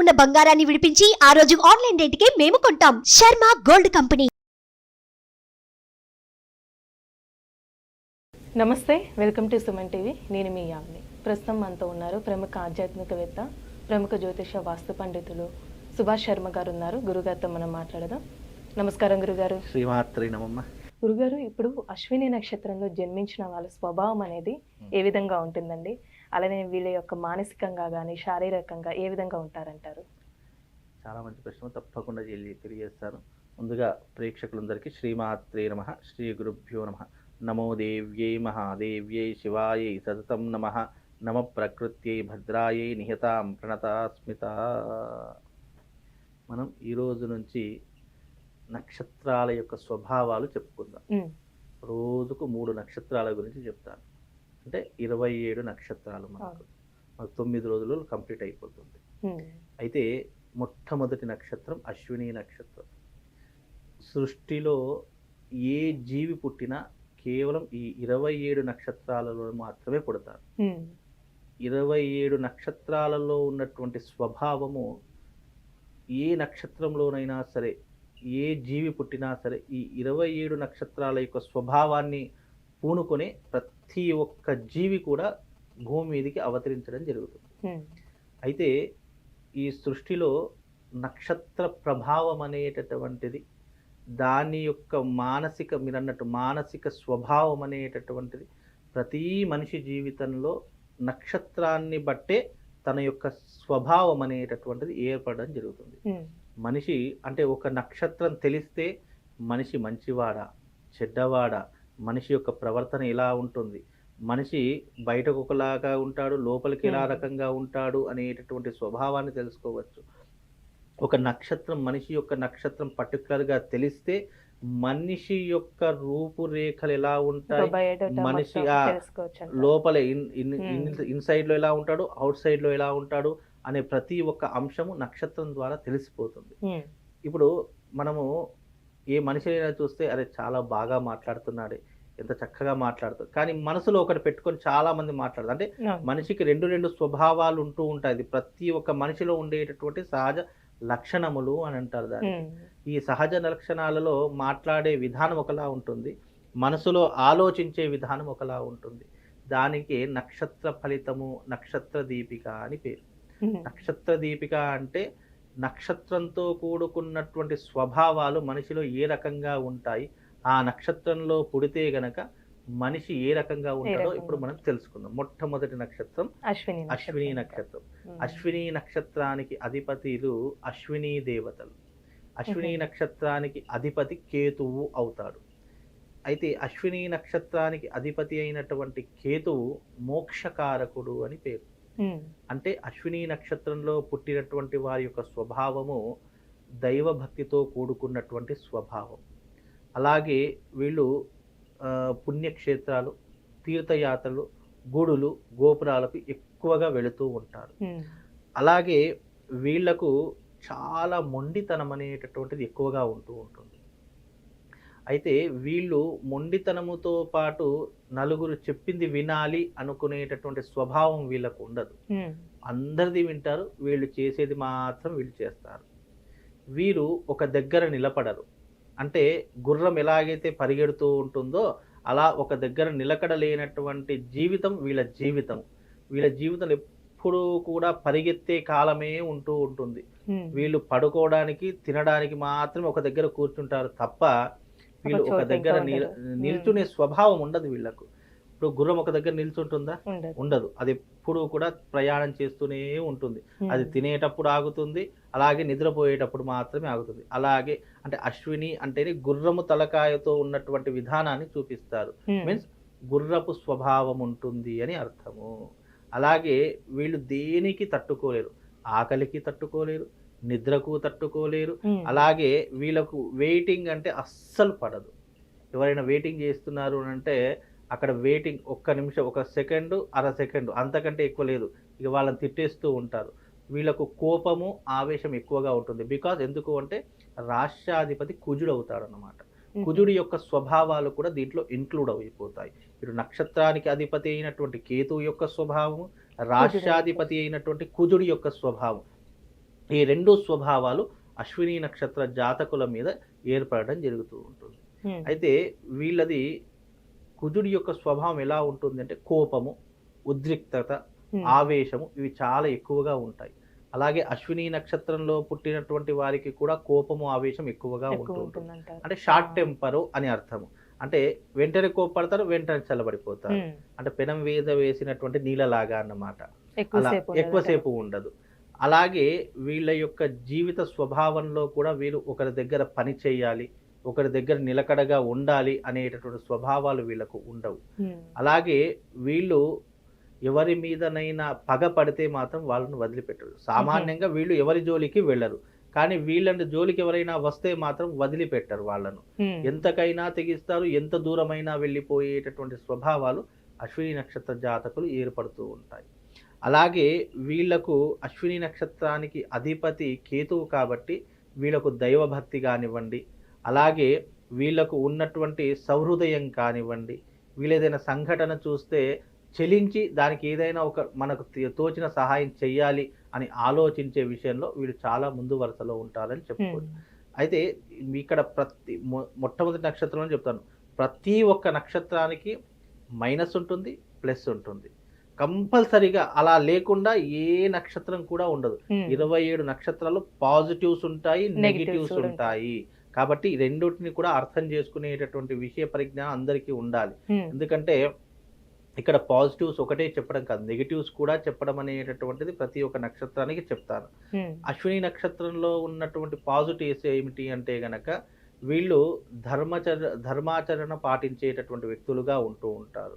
ఉన్న బంగారాన్ని విడిపించి ఆ రోజు ఆన్లైన్ రేటుకే మేము కొంటాం. Sharma gold company. నమస్తే వెల్కమ్ టు సుమన్ టీవీ. నేను మీ యామిని. ప్రస్తుతం మనతో ఉన్నారు ప్రముఖ ఆధ్యాత్మికవేత్త ప్రముఖ జ్యోతిష వాస్తు పండితులు సుభాష్ శర్మ గారు ఉన్నారు గురుగారితో మనం మాట్లాడదాం. నమస్కారం గురుగారు. శ్రీమాత్రి నమమ్మ గురుగారు ఇప్పుడు అశ్విని నక్షత్రంలో జన్మించిన వాళ్ళ స్వభావం అనేది ఏ విధంగా ఉంటుందండి? అలానే వీళ్ళ యొక్క మానసికంగా కానీ శారీరకంగా ఏ విధంగా ఉంటారంటారు? చాలా మంచి ప్రశ్న. తప్పకుండా తెలియ- తెలియజేస్తాను ముందుగా ప్రేక్షకులందరికీ శ్రీమాత్రే నమ. శ్రీ గురుభ్యో నమ. నమో దేవ్యై మహాదేవ్యై శివాయై సతతం నమ. నమ ప్రకృత్యై భద్రాయై నిహతాం ప్రణతాస్మిత. మనం ఈ రోజు నుంచి నక్షత్రాల యొక్క స్వభావాలు చెప్పుకుందాం. రోజుకు మూడు నక్షత్రాల గురించి చెప్తాను. అంటే ఇరవై ఏడు నక్షత్రాలు మనకు. మనకు తొమ్మిది రోజులు కంప్లీట్ అయిపోతుంది. అయితే మొట్టమొదటి నక్షత్రం అశ్విని నక్షత్రం. సృష్టిలో ఏ జీవి పుట్టినా కేవలం ఈ ఇరవై ఏడు నక్షత్రాలలో మాత్రమే పుడతారు. ఇరవై ఏడు నక్షత్రాలలో ఉన్నటువంటి స్వభావము ఏ నక్షత్రంలోనైనా సరే ఏ జీవి పుట్టినా సరే ఈ ఇరవై ఏడు నక్షత్రాల యొక్క స్వభావాన్ని పూనుకొని ప్రతి ఒక్క జీవి కూడా భూమి మీదకి అవతరించడం జరుగుతుంది. అయితే ఈ సృష్టిలో నక్షత్ర ప్రభావం అనేటటువంటిది దాని యొక్క మానసిక మీరు అన్నట్టు మానసిక స్వభావం అనేటటువంటిది ప్రతి మనిషి జీవితంలో నక్షత్రాన్ని బట్టే తన యొక్క స్వభావం అనేటటువంటిది ఏర్పడడం జరుగుతుంది. మనిషి అంటే ఒక నక్షత్రం తెలిస్తే మనిషి మంచివాడా చెడ్డవాడా మనిషి యొక్క ప్రవర్తన ఎలా ఉంటుంది మనిషి బయటకు ఒకలాగా ఉంటాడు లోపలికి ఎలా Hmm. రకంగా ఉంటాడు అనేటటువంటి స్వభావాన్ని తెలుసుకోవచ్చు ఒక నక్షత్రం మనిషి యొక్క నక్షత్రం పర్టికులర్గా తెలిస్తే మనిషి యొక్క రూపురేఖలు ఎలా ఉంటాయి మనిషి. లోపల ఇన్ ఇన్ Hmm. ఇన్సైడ్లో ఎలా ఉంటాడు అవుట్ సైడ్లో ఎలా ఉంటాడు అనే ప్రతి ఒక్క అంశము నక్షత్రం ద్వారా తెలిసిపోతుంది ఉమ్, ఇప్పుడు మనము ఏ మనిషినైనా చూస్తే అరే చాలా బాగా మాట్లాడుతున్నాడే ఎంత చక్కగా మాట్లాడుతాడు కానీ మనసులో ఒకటి పెట్టుకొని చాలా మంది మాట్లాడతారు అంటే. మనిషికి రెండు రెండు స్వభావాలు ఉంటూ ఉంటాయి. ప్రతి ఒక్క మనిషిలో ఉండేటటువంటి సహజ లక్షణములు అని అంటారు దాన్ని. ఈ సహజ లక్షణాలలో మాట్లాడే విధానం ఒకలా ఉంటుంది. మనసులో ఆలోచించే విధానం ఒకలా ఉంటుంది. దానికి నక్షత్ర ఫలితము నక్షత్ర దీపిక అని పేరు. నక్షత్ర దీపిక అంటే నక్షత్రంతో కూడుకున్నటువంటి స్వభావాలు మనిషిలో ఏ రకంగా ఉంటాయి ఆ నక్షత్రంలో పుడితే గనక మనిషి ఏ రకంగా ఉంటాడో ఇప్పుడు మనం తెలుసుకుందాం. మొట్టమొదటి నక్షత్రం అశ్విని అశ్విని నక్షత్రం. అశ్విని నక్షత్రానికి అధిపతిలు అశ్విని దేవతలు. అశ్విని. నక్షత్రానికి అధిపతి కేతువు అవుతాడు. అయితే అశ్విని నక్షత్రానికి అధిపతి అయినటువంటి కేతువు మోక్షకారకుడు అని పేరు. అంటే అశ్విని నక్షత్రంలో పుట్టినటువంటి వారి యొక్క స్వభావము దైవభక్తితో కూడుకున్నటువంటి స్వభావం. అలాగే వీళ్ళు పుణ్యక్షేత్రాలు తీర్థయాత్రలు గుడులు గోపురాలకు ఎక్కువగా వెళుతూ ఉంటారు. అలాగే వీళ్ళకు చాలా మొండితనం అనేటటువంటిది ఎక్కువగా ఉంటూ ఉంటుంది. అయితే వీళ్ళు మొండితనముతో పాటు నలుగురు చెప్పింది వినాలి అనుకునేటటువంటి స్వభావం వీళ్ళకు ఉండదు. అందరిది వింటారు వీళ్ళు చేసేది మాత్రం వీళ్ళు చేస్తారు. వీరు ఒక దగ్గర నిలబడరు. అంటే గుర్రం ఎలాగైతే పరిగెడుతూ ఉంటుందో అలా ఒక దగ్గర నిలకడ లేనటువంటి జీవితం వీళ్ళ జీవితం. వీళ్ళ జీవితం ఎప్పుడూ కూడా పరిగెత్తే కాలమే ఉంటూ ఉంటుంది. వీళ్ళు పడుకోవడానికి తినడానికి మాత్రమే ఒక దగ్గర కూర్చుంటారు తప్ప వీళ్ళు ఒక దగ్గర. నిల్చునే స్వభావం ఉండదు వీళ్ళకు. ఇప్పుడు గుర్రం ఒక దగ్గర నిల్చుంటుందా? ఉండదు. అది ఎప్పుడూ కూడా ప్రయాణం చేస్తూనే ఉంటుంది. అది తినేటప్పుడు ఆగుతుంది అలాగే నిద్రపోయేటప్పుడు మాత్రమే ఆగుతుంది. అలాగే అంటే అశ్విని అంటేనే గుర్రము తలకాయతో ఉన్నటువంటి విధానాన్ని చూపిస్తారు. మీన్స్ గుర్రపు స్వభావం ఉంటుంది అని అర్థము. అలాగే వీళ్ళు దేనికి తట్టుకోలేరు? ఆకలికి తట్టుకోలేరు. నిద్రకు తట్టుకోలేరు. అలాగే వీళ్ళకు వెయిటింగ్ అంటే అస్సలు పడదు. ఎవరైనా వెయిటింగ్ చేస్తున్నారు అంటే అక్కడ వెయిటింగ్ ఒక్క నిమిషం ఒక సెకండ్ అర సెకండ్ అంతకంటే ఎక్కువ లేదు. ఇక వాళ్ళని తిట్టేస్తూ ఉంటారు. వీళ్ళకు కోపము ఆవేశం ఎక్కువగా ఉంటుంది. బికాజ్ ఎందుకు అంటే రాష్ట్రాధిపతి కుజుడు అవుతాడు అన్నమాట ఉమ్, కుజుడి యొక్క స్వభావాలు కూడా దీంట్లో ఇంక్లూడ్ అయిపోతాయి. ఇప్పుడు నక్షత్రానికి అధిపతి అయినటువంటి కేతువు యొక్క స్వభావం రాష్ట్రాధిపతి అయినటువంటి కుజుడి యొక్క స్వభావం. ఈ రెండు స్వభావాలు అశ్విని నక్షత్ర జాతకుల మీద ఏర్పడడం జరుగుతూ ఉంటుంది. అయితే వీళ్ళది కుజుడి యొక్క స్వభావం ఎలా ఉంటుంది అంటే కోపము ఉద్రిక్తత ఆవేశము ఇవి చాలా ఎక్కువగా ఉంటాయి. అలాగే అశ్విని నక్షత్రంలో పుట్టినటువంటి వారికి కూడా కోపము ఆవేశం ఎక్కువగా ఎక్కువ ఉంటూ ఉంటుంది. అంటే షార్ట్ టెంపరు అని అర్థము. అంటే వెంటనే కోపడతారు వెంటనే చల్లబడిపోతారు. అంటే పెనం మీద వేసినటువంటి నీళ్ళలాగా అన్నమాట. అలా ఎక్కువసేపు ఉండదు. అలాగే వీళ్ళ యొక్క జీవిత స్వభావంలో కూడా వీళ్ళు ఒకరి దగ్గర పని చేయాలి ఒకరి దగ్గర నిలకడగా ఉండాలి అనేటటువంటి స్వభావాలు వీళ్ళకు ఉండవు. అలాగే వీళ్ళు ఎవరి మీదనైనా పగ పడితే మాత్రం వాళ్ళని వదిలిపెట్టరు. సామాన్యంగా వీళ్ళు ఎవరి జోలికి వెళ్ళరు. కానీ వీళ్ళని జోలికి ఎవరైనా వస్తే మాత్రం వదిలిపెట్టరు వాళ్ళను. ఎంతకైనా తెగిస్తారు ఎంత దూరమైనా వెళ్ళిపోయేటటువంటి స్వభావాలు అశ్విని నక్షత్ర జాతకులు ఏర్పడుతూ ఉంటాయి. అలాగే వీళ్ళకు అశ్విని నక్షత్రానికి అధిపతి కేతువు కాబట్టి వీళ్ళకు దైవభక్తి కానివ్వండి అలాగే వీళ్ళకు ఉన్నటువంటి సౌహృదయం కానివ్వండి వీళ్ళేదైనా సంఘటన చూస్తే చెలించి దానికి ఏదైనా ఒక మనకు తోచిన సహాయం చెయ్యాలి అని ఆలోచించే విషయంలో వీళ్ళు చాలా ముందు వరుసలో ఉంటారని చెప్పుకోవచ్చు. అయితే ఇక్కడ ప్రతి మొ- మొట్టమొదటి నక్షత్రం చెప్తాను. ప్రతి ఒక్క నక్షత్రానికి మైనస్ ఉంటుంది ప్లస్ ఉంటుంది. కంపల్సరీగా అలా లేకుండా ఏ నక్షత్రం కూడా ఉండదు. ఇరవై ఏడు నక్షత్రాలు పాజిటివ్స్ ఉంటాయి నెగిటివ్స్ ఉంటాయి. కాబట్టి రెండింటిని కూడా అర్థం చేసుకునేటటువంటి విషయ పరిజ్ఞానం అందరికీ ఉండాలి. ఎందుకంటే ఇక్కడ పాజిటివ్స్ ఒకటే చెప్పడం కాదు నెగిటివ్స్ కూడా చెప్పడం అనేటటువంటిది ప్రతి ఒక్క నక్షత్రానికి చెప్తాను. అశ్విని నక్షత్రంలో ఉన్నటువంటి పాజిటివ్స్ ఏమిటి అంటే గనక వీళ్ళు ధర్మచర ధర్మాచరణ పాటించేటటువంటి వ్యక్తులుగా ఉంటూ ఉంటారు.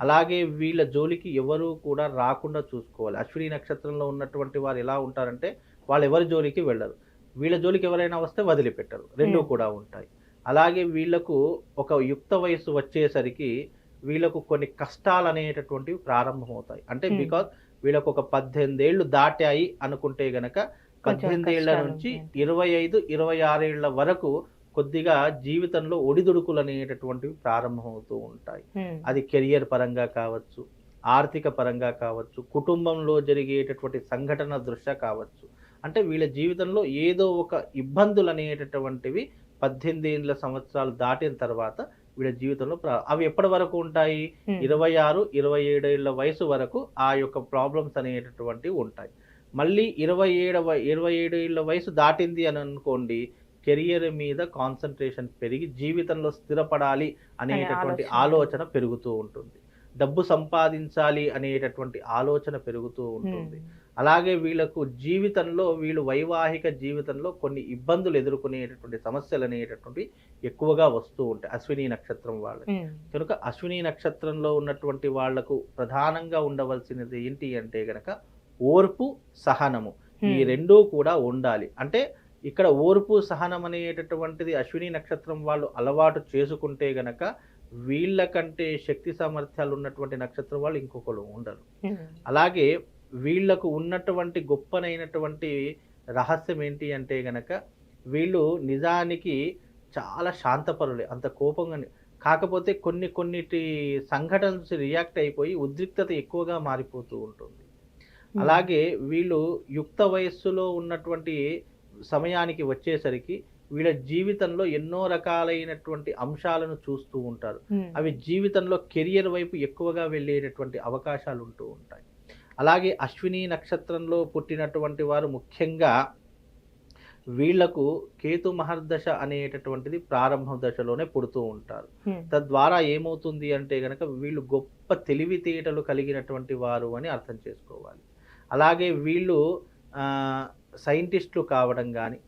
అలాగే వీళ్ళ జోలికి ఎవరు కూడా రాకుండా చూసుకోవాలి. అశ్విని నక్షత్రంలో ఉన్నటువంటి వారు ఎలా ఉంటారంటే వాళ్ళు ఎవరి జోలికి వెళ్ళరు. వీళ్ళ జోలికి ఎవరైనా వస్తే వదిలిపెట్టరు. రెండు. కూడా ఉంటాయి. అలాగే వీళ్ళకు ఒక యుక్త వయసు వచ్చేసరికి వీళ్ళకు కొన్ని కష్టాలు అనేటటువంటివి ప్రారంభమవుతాయి. అంటే. బికాజ్ వీళ్ళకు ఒక పద్దెనిమిది ఏళ్ళు దాటాయి అనుకుంటే గనక పద్దెనిమిది ఏళ్ళ నుంచి. ఇరవై ఐదు ఇరవై ఆరేళ్ళ వరకు కొద్దిగా జీవితంలో ఒడిదుడుకులు అనేటటువంటివి ప్రారంభమవుతూ ఉంటాయి. అది కెరియర్ పరంగా కావచ్చు ఆర్థిక పరంగా కావచ్చు కుటుంబంలో జరిగేటటువంటి సంఘటన దృష్ట్యా కావచ్చు. అంటే వీళ్ళ జీవితంలో ఏదో ఒక ఇబ్బందులు అనేటటువంటివి పద్దెనిమిది ఏళ్ళ సంవత్సరాలు దాటిన తర్వాత వీళ్ళ జీవితంలో అవి ఎప్పటి వరకు ఉంటాయి? ఇరవై ఆరు ఇరవై ఏడు ఏళ్ళ వయసు వరకు ఆ యొక్క ప్రాబ్లమ్స్ అనేటటువంటివి ఉంటాయి. మళ్ళీ ఇరవై ఏడవ ఇరవై ఏడు ఏళ్ళ వయసు దాటింది అని అనుకోండి కెరియర్ మీద కాన్సన్ట్రేషన్ పెరిగి జీవితంలో స్థిరపడాలి అనేటటువంటి ఆలోచన. పెరుగుతూ ఉంటుంది. డబ్బు సంపాదించాలి అనేటటువంటి ఆలోచన పెరుగుతూ ఉంటుంది. అలాగే వీళ్ళకు జీవితంలో వీళ్ళు వైవాహిక జీవితంలో కొన్ని ఇబ్బందులు ఎదుర్కొనేటటువంటి సమస్యలు అనేటటువంటి ఎక్కువగా వస్తూ ఉంటాయి. అశ్విని నక్షత్రం వాళ్ళకి. కనుక అశ్విని నక్షత్రంలో ఉన్నటువంటి వాళ్ళకు ప్రధానంగా ఉండవలసినది ఏంటి అంటే గనక ఓర్పు సహనము. ఈ రెండూ కూడా ఉండాలి. అంటే ఇక్కడ ఓర్పు సహనం అనేటటువంటిది అశ్విని నక్షత్రం వాళ్ళు అలవాటు చేసుకుంటే గనక వీళ్ళకంటే శక్తి సామర్థ్యాలు ఉన్నటువంటి నక్షత్రం వాళ్ళు ఇంకొకరు ఉండరు. ఉమ్, అలాగే వీళ్ళకు ఉన్నటువంటి గొప్పనైనటువంటి రహస్యం ఏంటి అంటే గనక వీళ్ళు నిజానికి చాలా శాంతపరులే అంత కోపంగా కాకపోతే కొన్ని కొన్నిటి సంఘటనలు రియాక్ట్ అయిపోయి ఉద్రిక్తత ఎక్కువగా మారిపోతూ ఉంటుంది. ఉమ్, అలాగే వీళ్ళు యుక్త వయస్సులో ఉన్నటువంటి సమయానికి వచ్చేసరికి వీళ్ళ జీవితంలో ఎన్నో రకాలైనటువంటి అంశాలను చూస్తూ ఉంటారు. అవి జీవితంలో కెరియర్ వైపు ఎక్కువగా వెళ్ళేటటువంటి అవకాశాలు ఉంటూ ఉంటాయి. అలాగే అశ్విని నక్షత్రంలో పుట్టినటువంటి వారు ముఖ్యంగా వీళ్ళకు కేతు మహర్దశ అనేటటువంటిది ప్రారంభ దశలోనే పుడుతూ ఉంటారు. తద్వారా ఏమవుతుంది అంటే గనక వీళ్ళు గొప్ప తెలివితేటలు కలిగినటువంటి వారు అని అర్థం చేసుకోవాలి. అలాగే వీళ్ళు సైంటిస్టులు కావడం కానీ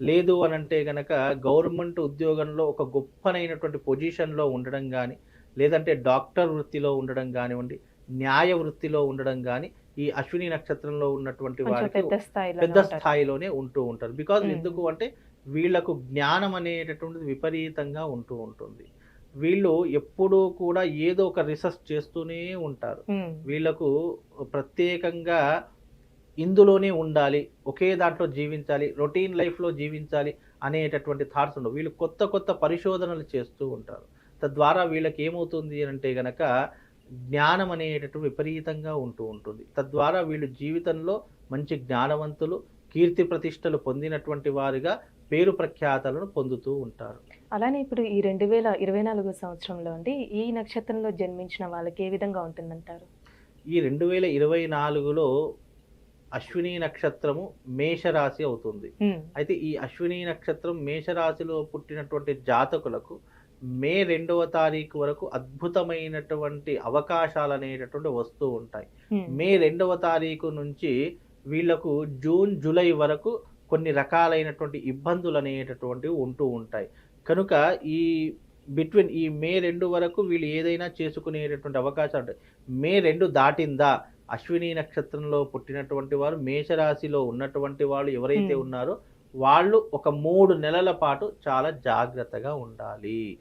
లేదు అని అంటే గనక గవర్నమెంట్ ఉద్యోగంలో ఒక గొప్పనైనటువంటి పొజిషన్లో ఉండడం కానీ లేదంటే డాక్టర్ వృత్తిలో ఉండడం కానివ్వండి న్యాయ వృత్తిలో ఉండడం కానీ ఈ అశ్విని నక్షత్రంలో ఉన్నటువంటి వారికి పెద్ద స్థాయిలో పెద్ద స్థాయిలోనే ఉంటూ ఉంటారు. బికాజ్. ఎందుకు అంటే వీళ్ళకు జ్ఞానం అనేటటువంటిది విపరీతంగా ఉంటూ ఉంటుంది. వీళ్ళు ఎప్పుడూ కూడా ఏదో ఒక రీసెర్చ్ చేస్తూనే ఉంటారు. వీళ్ళకు ప్రత్యేకంగా ఇందులోనే ఉండాలి ఒకే దాంట్లో జీవించాలి రొటీన్ లైఫ్లో జీవించాలి అనేటటువంటి థాట్స్ ఉండవు. వీళ్ళు కొత్త కొత్త పరిశోధనలు చేస్తూ ఉంటారు. తద్వారా వీళ్ళకి ఏమవుతుంది అంటే గనక జ్ఞానం అనేటటువంటి విపరీతంగా ఉంటూ ఉంటుంది. తద్వారా వీళ్ళు జీవితంలో మంచి జ్ఞానవంతులు కీర్తి ప్రతిష్టలు పొందినటువంటి వారుగా పేరు ప్రఖ్యాతలను పొందుతూ ఉంటారు. అలానే ఇప్పుడు ఈ రెండు వేల ఇరవై నాలుగు సంవత్సరంలో అండి ఈ నక్షత్రంలో జన్మించిన వాళ్ళకి ఏ విధంగా ఉంటుందంటారు? ఈ రెండు వేల ఇరవై నాలుగులో అశ్విని నక్షత్రము మేషరాశి అవుతుంది. అయితే ఈ అశ్విని నక్షత్రం మేషరాశిలో పుట్టినటువంటి జాతకులకు మే రెండవ తారీఖు వరకు అద్భుతమైనటువంటి అవకాశాలు అనేటటువంటి వస్తూ ఉంటాయి. మే రెండవ తారీఖు నుంచి వీళ్ళకు జూన్ జూలై వరకు కొన్ని రకాలైనటువంటి ఇబ్బందులు అనేటటువంటివి ఉంటూ ఉంటాయి. కనుక ఈ బిట్వీన్ ఈ మే రెండు వరకు వీళ్ళు ఏదైనా చేసుకునేటటువంటి అవకాశాలు ఉంటాయి. మే రెండు దాటిందా? అశ్విని నక్షత్రంలో పుట్టినటువంటి వారు మేషరాశిలో ఉన్నటువంటి వాళ్ళు ఎవరైతే. ఉన్నారో వాళ్ళు ఒక మూడు నెలల పాటు చాలా జాగ్రత్తగా ఉండాలి.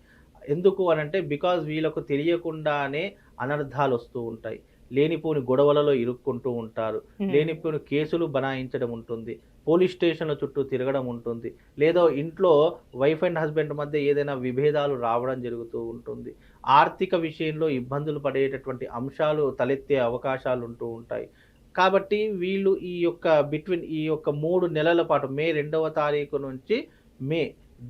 ఎందుకు అనంటే బికాజ్ వీళ్ళకు తెలియకుండానే అనర్థాలు వస్తూ ఉంటాయి. లేనిపోని గొడవలలో ఇరుక్కుంటూ ఉంటారు. లేనిపోని కేసులు బనాయించడం ఉంటుంది. పోలీస్ స్టేషన్ల చుట్టూ తిరగడం ఉంటుంది. లేదా ఇంట్లో వైఫ్ అండ్ హస్బెండ్ మధ్య ఏదైనా విభేదాలు రావడం జరుగుతూ ఉంటుంది. ఆర్థిక విషయంలో ఇబ్బందులు పడేటటువంటి అంశాలు తలెత్తే అవకాశాలు ఉంటూ ఉంటాయి. కాబట్టి వీళ్ళు ఈ యొక్క బిట్వీన్ ఈ యొక్క మూడు నెలల పాటు మే రెండవ తారీఖు నుంచి మే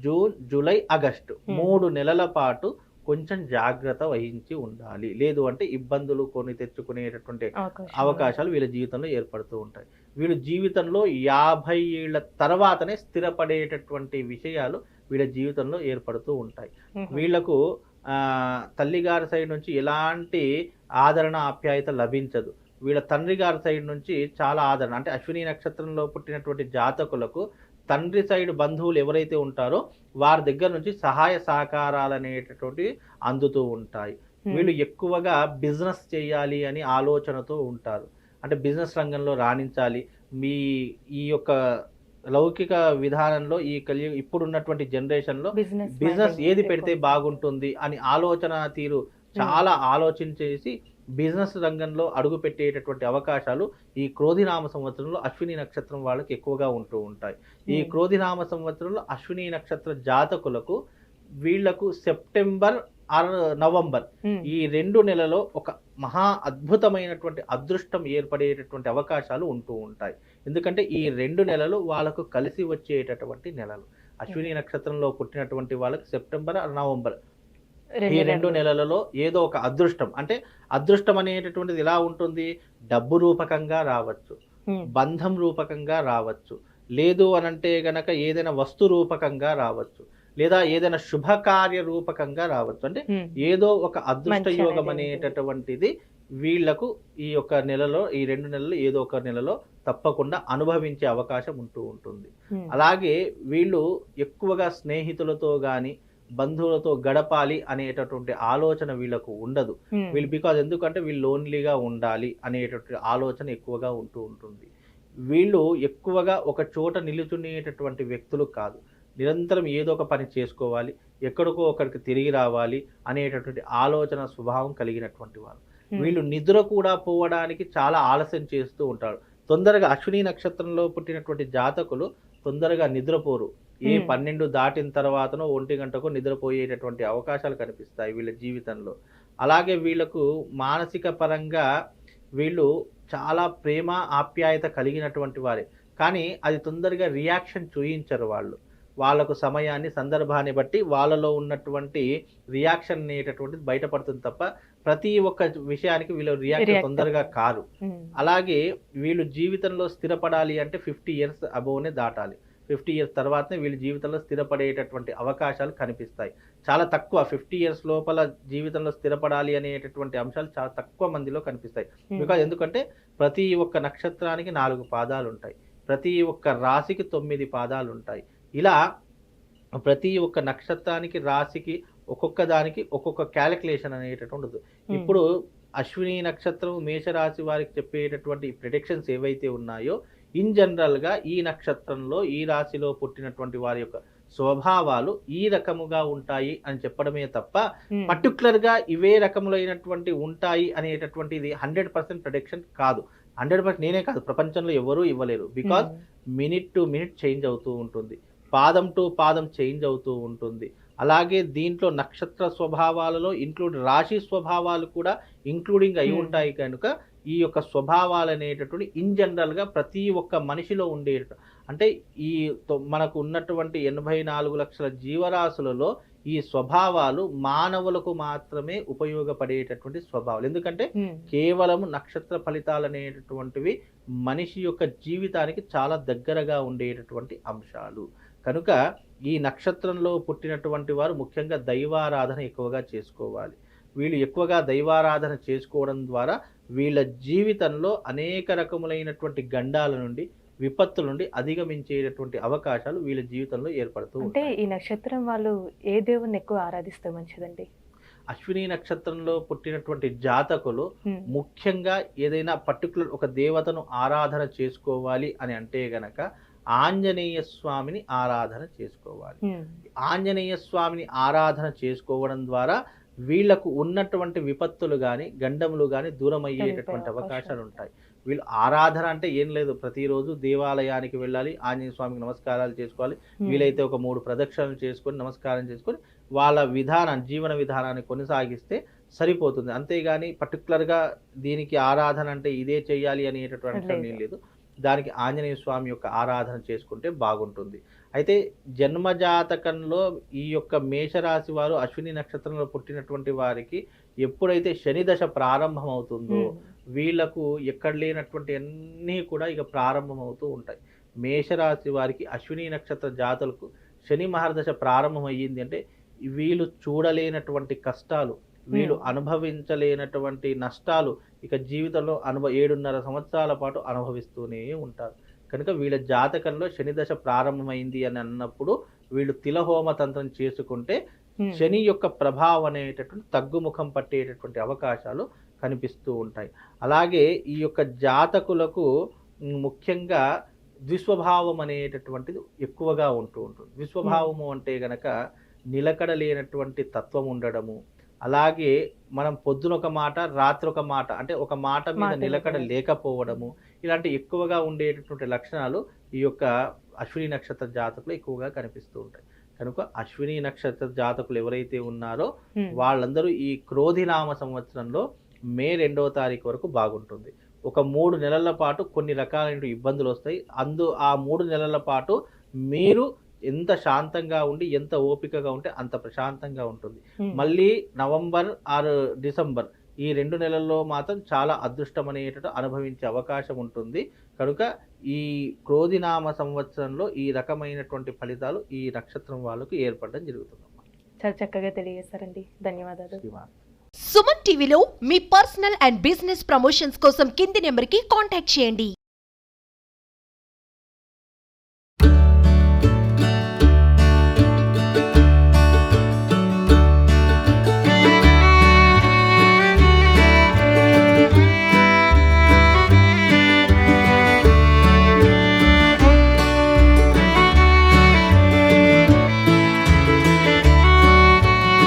జూన్ జూలై ఆగస్టు. మూడు నెలల పాటు కొంచెం జాగ్రత్త వహించి ఉండాలి. లేదు అంటే ఇబ్బందులు కొని తెచ్చుకునేటటువంటి అవకాశం అవకాశాలు వీళ్ళ జీవితంలో ఏర్పడుతూ ఉంటాయి. వీళ్ళు జీవితంలో యాభై ఏళ్ళ తర్వాతనే స్థిరపడేటటువంటి విషయాలు వీళ్ళ జీవితంలో ఏర్పడుతూ ఉంటాయి. వీళ్ళకు తల్లిగారి సైడ్ నుంచి ఎలాంటి ఆదరణ ఆప్యాయత లభించదు. వీళ్ళ తండ్రి గారి సైడ్ నుంచి చాలా ఆదరణ. అంటే అశ్విని నక్షత్రంలో పుట్టినటువంటి జాతకులకు తండ్రి సైడ్ బంధువులు ఎవరైతే ఉంటారో వారి దగ్గర నుంచి సహాయ సహకారాలు అనేటటువంటివి అందుతూ ఉంటాయి. వీళ్ళు ఎక్కువగా బిజినెస్ చేయాలి అని ఆలోచనతో ఉంటారు. అంటే బిజినెస్ రంగంలో రాణించాలి. మీ ఈ యొక్క లౌకిక విధానంలో ఈ కలిగి ఇప్పుడు ఉన్నటువంటి జనరేషన్లో బిజినెస్ ఏది. పెడితే బాగుంటుంది అని ఆలోచన తీరు చాలా ఆలోచించేసి బిజినెస్ రంగంలో అడుగు పెట్టేటటువంటి అవకాశాలు ఈ క్రోధినామ సంవత్సరంలో అశ్విని నక్షత్రం వాళ్ళకి ఎక్కువగా ఉంటూ ఉంటాయి. ఈ ఉమ్, క్రోధినామ సంవత్సరంలో అశ్విని నక్షత్ర జాతకులకు వీళ్ళకు సెప్టెంబర్ ఆర్ నవంబర్ ఉమ్, ఈ రెండు నెలలో ఒక మహా అద్భుతమైనటువంటి అదృష్టం ఏర్పడేటటువంటి అవకాశాలు ఉంటూ ఉంటాయి. ఎందుకంటే ఈ రెండు నెలలు వాళ్ళకు కలిసి వచ్చేటటువంటి నెలలు. అశ్విని నక్షత్రంలో పుట్టినటువంటి వాళ్ళకి సెప్టెంబర్ నవంబర్. ఈ రెండు నెలలలో ఏదో ఒక అదృష్టం. అంటే అదృష్టం అనేటటువంటిది ఎలా ఉంటుంది? డబ్బు రూపకంగా రావచ్చు. బంధం రూపకంగా రావచ్చు. లేదు అనంటే గనక ఏదైనా వస్తు రూపకంగా రావచ్చు. లేదా ఏదైనా శుభకార్య రూపకంగా రావచ్చు. అంటే ఏదో ఒక అదృష్ట యోగం అనేటటువంటిది వీళ్ళకు ఈ యొక్క నెలలో ఈ రెండు నెలలు ఏదో ఒక నెలలో తప్పకుండా అనుభవించే అవకాశం ఉంటూ ఉంటుంది. అలాగే వీళ్ళు ఎక్కువగా స్నేహితులతో కానీ బంధువులతో గడపాలి అనేటటువంటి ఆలోచన వీళ్ళకు ఉండదు. వీళ్ళు బికాజ్ ఎందుకంటే వీళ్ళు లోన్లీగా ఉండాలి అనేటటువంటి ఆలోచన ఎక్కువగా ఉంటూ ఉంటుంది. వీళ్ళు ఎక్కువగా ఒక చోట నిలుచునేటటువంటి వ్యక్తులు కాదు. నిరంతరం ఏదో ఒక పని చేసుకోవాలి ఎక్కడికో ఒకరికి తిరిగి రావాలి అనేటటువంటి ఆలోచన స్వభావం కలిగినటువంటి వారు. వీళ్ళు నిద్ర కూడా పోవడానికి చాలా ఆలస్యం చేస్తూ ఉంటారు. తొందరగా అశ్విని నక్షత్రంలో పుట్టినటువంటి జాతకులు తొందరగా నిద్రపోరు. ఏ. పన్నెండు దాటిన తర్వాతనో ఒంటి గంటకు నిద్రపోయేటటువంటి అవకాశాలు కనిపిస్తాయి వీళ్ళ జీవితంలో. అలాగే వీళ్ళకు మానసిక పరంగా వీళ్ళు చాలా ప్రేమ ఆప్యాయత కలిగినటువంటి వారే. కానీ అది తొందరగా రియాక్షన్ చూయించరు వాళ్ళు. వాళ్ళకు సమయాన్ని సందర్భాన్ని బట్టి వాళ్ళలో ఉన్నటువంటి రియాక్షన్ అనేటటువంటిది బయటపడుతుంది తప్ప ప్రతి ఒక్క విషయానికి వీళ్ళు రియాక్ట్ తొందరగా కారు. ఉమ్, అలాగే వీళ్ళు జీవితంలో స్థిరపడాలి అంటే ఫిఫ్టీ ఇయర్స్ అబోవ్నే దాటాలి. ఫిఫ్టీ ఇయర్స్ తర్వాతనే వీళ్ళు జీవితంలో స్థిరపడేటటువంటి అవకాశాలు కనిపిస్తాయి. చాలా తక్కువ ఫిఫ్టీ ఇయర్స్ లోపల జీవితంలో స్థిరపడాలి అనేటటువంటి అంశాలు చాలా తక్కువ మందిలో కనిపిస్తాయి. బికాజ్ ఎందుకంటే ప్రతి ఒక్క నక్షత్రానికి నాలుగు పాదాలు ఉంటాయి ప్రతి ఒక్క రాశికి తొమ్మిది పాదాలు ఉంటాయి ఇలా ప్రతి ఒక్క నక్షత్రానికి రాశికి ఒక్కొక్క దానికి ఒక్కొక్క క్యాలిక్యులేషన్ అనేటటువంటి ఉంటుంది ఉమ్, ఇప్పుడు అశ్విని నక్షత్రం మేషరాశి వారికి చెప్పేటటువంటి ప్రిడిక్షన్స్ ఏవైతే ఉన్నాయో ఇన్ జనరల్గా ఈ నక్షత్రంలో ఈ రాశిలో పుట్టినటువంటి వారి యొక్క స్వభావాలు ఈ రకముగా ఉంటాయి అని చెప్పడమే తప్ప పర్టికులర్గా ఇవే రకములైనటువంటి ఉంటాయి అనేటటువంటి ఇది హండ్రెడ్ పర్సెంట్ ప్రొడిక్షన్ కాదు. హండ్రెడ్ పర్సెంట్ నేనే కాదు ప్రపంచంలో ఎవరూ ఇవ్వలేరు. Because minute to minute change అవుతూ ఉంటుంది. పాదం టు పాదం చేంజ్ అవుతూ ఉంటుంది. అలాగే దీంట్లో నక్షత్ర స్వభావాలలో ఇంక్లూడ్ రాశి స్వభావాలు కూడా ఇంక్లూడింగ్ అయి Hmm. ఉంటాయి కనుక ఈ యొక్క స్వభావాలు అనేటటువంటి ఇన్ జనరల్గా ప్రతి ఒక్క మనిషిలో ఉండే అంటే ఈ తొ- మనకు ఉన్నటువంటి ఎనభై నాలుగు లక్షల జీవరాశులలో ఈ స్వభావాలు మానవులకు మాత్రమే ఉపయోగపడేటటువంటి స్వభావాలు. ఎందుకంటే ఉమ్, కేవలం నక్షత్ర ఫలితాలు అనేటటువంటివి మనిషి యొక్క జీవితానికి చాలా దగ్గరగా ఉండేటటువంటి అంశాలు. కనుక ఈ నక్షత్రంలో పుట్టినటువంటి వారు ముఖ్యంగా దైవారాధన ఎక్కువగా చేసుకోవాలి. వీళ్ళు ఎక్కువగా దైవారాధన చేసుకోవడం ద్వారా వీళ్ళ జీవితంలో అనేక రకములైనటువంటి గండాల నుండి విపత్తుల నుండి అధిగమించేటటువంటి అవకాశాలు వీళ్ళ జీవితంలో ఏర్పడుతూ అంటే ఈ నక్షత్రం వాళ్ళు ఏ దేవుణ్ణి ఎక్కువ ఆరాధిస్తే మంచిదండి? అశ్విని నక్షత్రంలో పుట్టినటువంటి జాతకులు ముఖ్యంగా ఏదైనా పర్టికులర్ ఒక దేవతను ఆరాధన చేసుకోవాలి అని అంటే గనక ఆంజనేయ స్వామిని ఆరాధన చేసుకోవాలి. ఉమ్, ఆంజనేయ స్వామిని ఆరాధన చేసుకోవడం ద్వారా వీళ్ళకు ఉన్నటువంటి విపత్తులు కానీ గండములు కానీ దూరం అయ్యేటటువంటి అవకాశాలు ఉంటాయి వీళ్ళు ఆరాధన అంటే ఏం లేదు. ప్రతిరోజు దేవాలయానికి వెళ్ళాలి ఆంజనేయ స్వామికి నమస్కారాలు చేసుకోవాలి. ఉమ్, వీలైతే ఒక మూడు ప్రదక్షిణలు చేసుకొని నమస్కారం చేసుకొని వాళ్ళ విధానం జీవన విధానాన్ని కొనసాగిస్తే సరిపోతుంది. అంతేగాని పర్టికులర్గా దీనికి ఆరాధన అంటే ఇదే చేయాలి అనేటటువంటి లేదు. దానికి ఆంజనేయ స్వామి యొక్క ఆరాధన చేసుకుంటే బాగుంటుంది. అయితే జన్మజాతకంలో ఈ యొక్క మేషరాశి వారు అశ్విని నక్షత్రంలో పుట్టినటువంటి వారికి ఎప్పుడైతే శని దశ ప్రారంభమవుతుందో ఉమ్, వీళ్ళకు ఎక్కడ లేనటువంటి అన్నీ కూడా ఇక ప్రారంభమవుతూ ఉంటాయి. మేషరాశి వారికి అశ్విని నక్షత్ర జాతులకు శని మహర్దశ ప్రారంభం అయ్యింది అంటే వీళ్ళు చూడలేనటువంటి కష్టాలు వీళ్ళు. అనుభవించలేనటువంటి నష్టాలు ఇక జీవితంలో అనుభవ ఏడున్నర సంవత్సరాల పాటు అనుభవిస్తూనే ఉంటారు. కనుక వీళ్ళ జాతకంలో శని దశ ప్రారంభమైంది అని అన్నప్పుడు వీళ్ళు తిలహోమ తంత్రం చేసుకుంటే శని యొక్క ప్రభావం అనేటటువంటి తగ్గుముఖం పట్టేటటువంటి అవకాశాలు కనిపిస్తూ ఉంటాయి. అలాగే ఈ యొక్క జాతకులకు ముఖ్యంగా ద్విస్వభావం అనేటటువంటిది ఎక్కువగా ఉంటూ ఉంటుంది. ద్విస్వభావము అంటే గనక నిలకడ లేనటువంటి తత్వం ఉండడము అలాగే మనం పొద్దున ఒక మాట రాత్రి ఒక మాట అంటే ఒక మాట మీద నిలకడ. లేకపోవడము ఇలాంటి ఎక్కువగా ఉండేటటువంటి లక్షణాలు ఈ యొక్క అశ్విని నక్షత్ర జాతకులు ఎక్కువగా కనిపిస్తూ ఉంటాయి. కనుక అశ్విని నక్షత్ర జాతకులు ఎవరైతే ఉన్నారో వాళ్ళందరూ ఈ క్రోధినామ సంవత్సరంలో మే రెండవ తారీఖు వరకు బాగుంటుంది. ఒక మూడు నెలల పాటు కొన్ని రకాలైన ఇబ్బందులు వస్తాయి. అందు ఆ మూడు నెలల పాటు మీరు ఎంత శాంతంగా ఉండి ఎంత ఓపికగా ఉంటే అంత ప్రశాంతంగా ఉంటుంది. మళ్ళీ నవంబర్ ఆరు డిసెంబర్ ఈ రెండు నెలల్లో మాత్రం చాలా అదృష్టం అనేటట్టు అనుభవించే అవకాశం ఉంటుంది. కనుక ఈ క్రోధినామ సంవత్సరంలో ఈ రకమైనటువంటి ఫలితాలు ఈ నక్షత్రం వాళ్ళకు ఏర్పడడం జరుగుతుందమ్మా చాలా చక్కగా తెలియజేస్తారండి ధన్యవాదాలు. సుమన్ టీవీలో మీ పర్సనల్ అండ్ బిజినెస్ ప్రమోషన్స్ కోసం కింది నెంబర్కి కాంటాక్ట్ చేయండి.